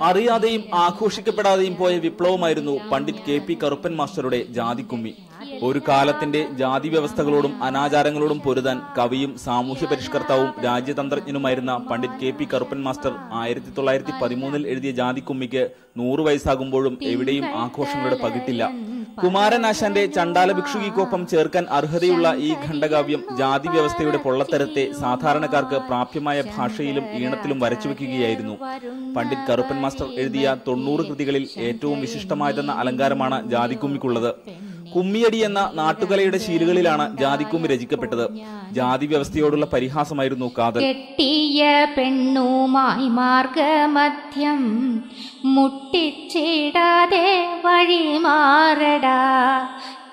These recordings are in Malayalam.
അറിയാതെയും ആഘോഷിക്കപ്പെടാതെയും പോയ വിപ്ലവമായിരുന്നു പണ്ഡിറ്റ് കെ പി കറുപ്പൻ മാസ്റ്ററുടെ ജാതിക്കുമ്മി. ഒരു കാലത്തിന്റെ ജാതി വ്യവസ്ഥകളോടും അനാചാരങ്ങളോടും പൊരുതാൻ കവിയും സാമൂഹ്യ പരിഷ്കർത്താവും രാജ്യതന്ത്രജ്ഞനുമായിരുന്ന Pandit K P Karuppan master ആയിരത്തി തൊള്ളായിരത്തി പതിമൂന്നിൽ എഴുതിയ ജാതിക്കുമ്മിക്ക് നൂറു വയസ്സാകുമ്പോഴും എവിടെയും ആഘോഷങ്ങളുടെ പകിട്ടില്ല. കുമാരനാശാന്റെ ചണ്ടാല ഭിക്ഷുകിക്കൊപ്പം ചേർക്കാൻ അർഹതയുള്ള ഈ ഖണ്ഡകാവ്യം ജാതി വ്യവസ്ഥയുടെ പൊള്ളത്തരത്തെ സാധാരണക്കാർക്ക് പ്രാപ്യമായ ഭാഷയിലും ഈണത്തിലും വരച്ചുവെക്കുകയായിരുന്നു. പണ്ഡിറ്റ് കറുപ്പൻ മാസ്റ്റർ എഴുതിയ തൊണ്ണൂറ് കൃതികളിൽ ഏറ്റവും വിശിഷ്ടമായതെന്ന അലങ്കാരമാണ് ജാതിക്കുമ്മിക്കുള്ളത് കുമ്മിയടി എന്ന നാട്ടുകലയുടെ ശീലുകളിലാണ് ജാതിക്കുമ്മി രചിക്കപ്പെട്ടത്. ജാതി വ്യവസ്ഥയോടുള്ള പരിഹാസമായിരുന്നു കാതൽ. കെട്ടിയ പെണ്ണുമായി മാർഗമധ്യം മുട്ടിച്ചിടാതെ വഴി മാറടാ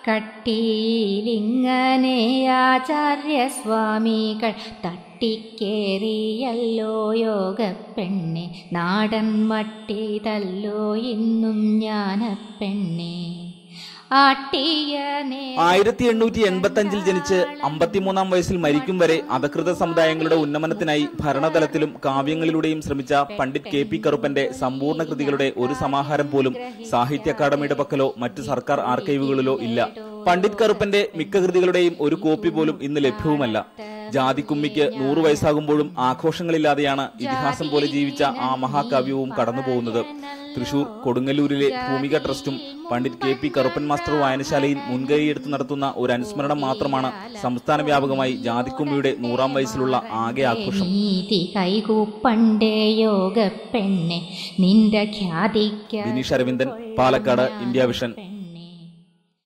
കട്ടിയിലിങ്ങനെ ആചാര്യസ്വാമികൾ തട്ടിക്കേറിയല്ലോ യോഗ പെണ്ണെ നാടൻ മട്ടിതല്ലോ ഇന്നും ജ്ഞാനപ്പെണ്ണെ ആയിരത്തി എണ്ണൂറ്റി എൺപത്തി അഞ്ചിൽ ജനിച്ച് അമ്പത്തിമൂന്നാം വയസ്സിൽ മരിക്കും വരെ അധകൃത സമുദായങ്ങളുടെ ഉന്നമനത്തിനായി ഭരണതലത്തിലും കാവ്യങ്ങളിലൂടെയും ശ്രമിച്ച പണ്ഡിറ്റ് കെ പി കറുപ്പന്റെ സമ്പൂർണ കൃതികളുടെ ഒരു സമാഹാരം പോലും സാഹിത്യ അക്കാദമിയുടെ പക്കലോ മറ്റ് സർക്കാർ ആർക്കൈവുകളിലോ ഇല്ല. പണ്ഡിറ്റ് കറുപ്പന്റെ മിക്ക കൃതികളുടെയും ഒരു കോപ്പി പോലും ഇന്ന് ലഭ്യവുമല്ല. ജാതിക്കുമ്മിക്ക് നൂറു വയസ്സാകുമ്പോഴും ആഘോഷങ്ങളില്ലാതെയാണ് ഇതിഹാസം പോലെ ജീവിച്ച ആ മഹാകാവ്യവും കടന്നുപോകുന്നത്. തൃശൂർ കൊടുങ്ങല്ലൂരിലെ Bhoomika ട്രസ്റ്റും Pandit K P Karuppan master വായനശാലയിൽ മുൻകൈയെടുത്ത് നടത്തുന്ന ഒരു അനുസ്മരണം മാത്രമാണ് സംസ്ഥാന വ്യാപകമായി ജാതിക്കുമ്മിയുടെ നൂറാം വയസ്സിലുള്ള ആകെ ആഘോഷം. Bineesh Aravindan Palakkad India Vision.